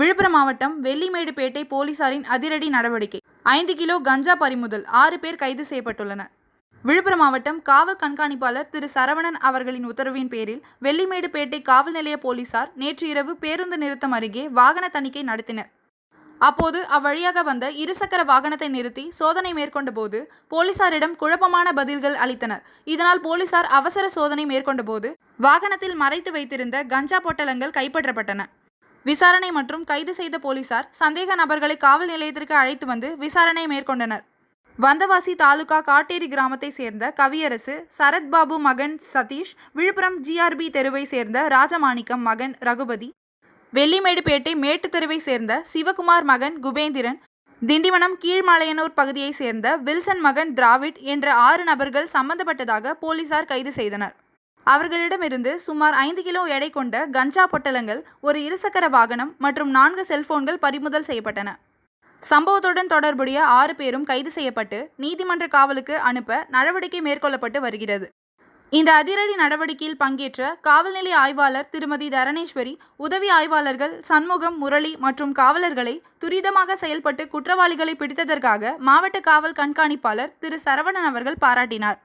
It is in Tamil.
விழுப்புரம் மாவட்டம் வெள்ளிமேடுபேட்டை போலீசாரின் அதிரடி நடவடிக்கை. ஐந்து கிலோ கஞ்சா பறிமுதல் ஆறு பேர் கைது செய்யப்பட்டுள்ளனர். விழுப்புரம் மாவட்டம் காவல் கண்காணிப்பாளர் திரு சரவணன் அவர்களின் உத்தரவின் பேரில் வெள்ளிமேடுபேட்டை காவல் நிலைய போலீசார் நேற்று இரவு பேருந்து நிறுத்தம் அருகே வாகன தணிக்கை நடத்தினர். அப்போது அவ்வழியாக வந்த இருசக்கர வாகனத்தை நிறுத்தி சோதனை மேற்கொண்ட போது போலீசாரிடம் குழப்பமான பதில்கள் அளித்தனர். இதனால் போலீசார் அவசர சோதனை மேற்கொண்ட போது வாகனத்தில் மறைத்து வைத்திருந்த கஞ்சா பொட்டலங்கள் கைப்பற்றப்பட்டன. விசாரணை மற்றும் கைது செய்த போலீசார் சந்தேக நபர்களை காவல் நிலையத்திற்கு அழைத்து வந்து விசாரணை மேற்கொண்டனர். வந்தவாசி தாலுகா காட்டேரி கிராமத்தை சேர்ந்த கவியரசு சரத்பாபு மகன் சதீஷ் விழுப்புரம் ஜிஆர்பி தெருவை சேர்ந்த ராஜமாணிக்கம் மகன் ரகுபதி வெள்ளிமேடுபேட்டை மேட்டு தெருவை சேர்ந்த சிவகுமார் மகன் குபேந்திரன் திண்டிவனம் கீழ்மலையனூர் பகுதியை சேர்ந்த வில்சன் மகன் திராவிட் என்ற ஆறு நபர்கள் சம்பந்தப்பட்டதாக போலீசார் கைது செய்தனர். அவர்களிடமிருந்து சுமார் ஐந்து கிலோ எடை கொண்ட கஞ்சா பொட்டலங்கள் ஒரு இருசக்கர வாகனம் மற்றும் நான்கு செல்போன்கள் பறிமுதல் செய்யப்பட்டன. சம்பவத்துடன் தொடர்புடைய ஆறு பேரும் கைது செய்யப்பட்டு நீதிமன்ற காவலுக்கு அனுப்ப நடவடிக்கை மேற்கொள்ளப்பட்டு வருகிறது. இந்த அதிரடி நடவடிக்கையில் பங்கேற்ற காவல்நிலை ஆய்வாளர் திருமதி தரணேஸ்வரி உதவி ஆய்வாளர்கள் சண்முகம் முரளி மற்றும் காவலர்களை துரிதமாக செயல்பட்டு குற்றவாளிகளை பிடித்ததற்காக மாவட்ட காவல் கண்காணிப்பாளர் திரு சரவணன் அவர்கள் பாராட்டினார்.